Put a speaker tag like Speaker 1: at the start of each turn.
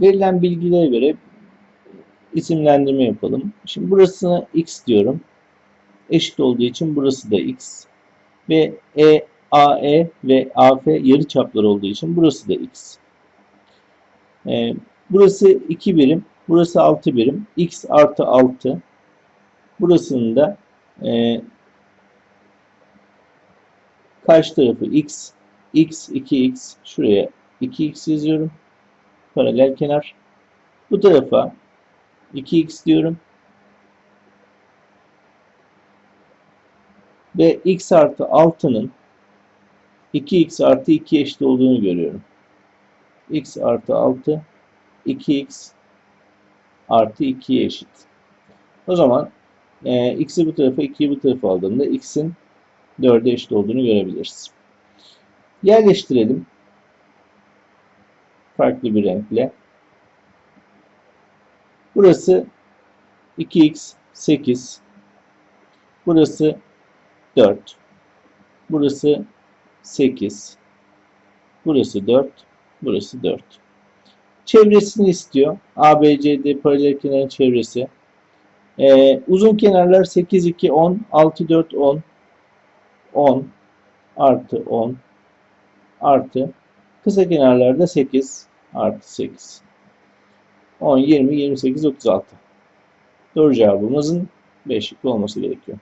Speaker 1: Verilen bilgilere göre isimlendirme yapalım. Şimdi burasına x diyorum. Eşit olduğu için burası da x. Ve E, AE ve AF yarıçaplar olduğu için burası da x. Ee, burası 2 birim. Burası 6 birim. x artı 6. Burasının da e, karşı tarafı x. x 2x. Şuraya 2x yazıyorum. Paralel kenar. Bu tarafa 2x diyorum. Ve x artı 6'nın 2x artı 2 eşit olduğunu görüyorum. x artı 6 2x artı 2'ye eşit. O zaman e, x'i bu tarafa 2'yi bu tarafa aldığımda x'in 4'e eşit olduğunu görebiliriz. Yerleştirelim. Farklı bir renkle. Burası 2x 8. Burası 4. Burası 8. Burası 4. Burası 4. Çevresini istiyor. ABCD paralel kenarın çevresi. Ee, uzun kenarlar 8, 2, 10, 6, 4, 10, 10 artı 10 artı kısa kenarlarda 8 artı 8. 10, 20, 28, 36. Doğru cevabımızın 5 olması gerekiyor.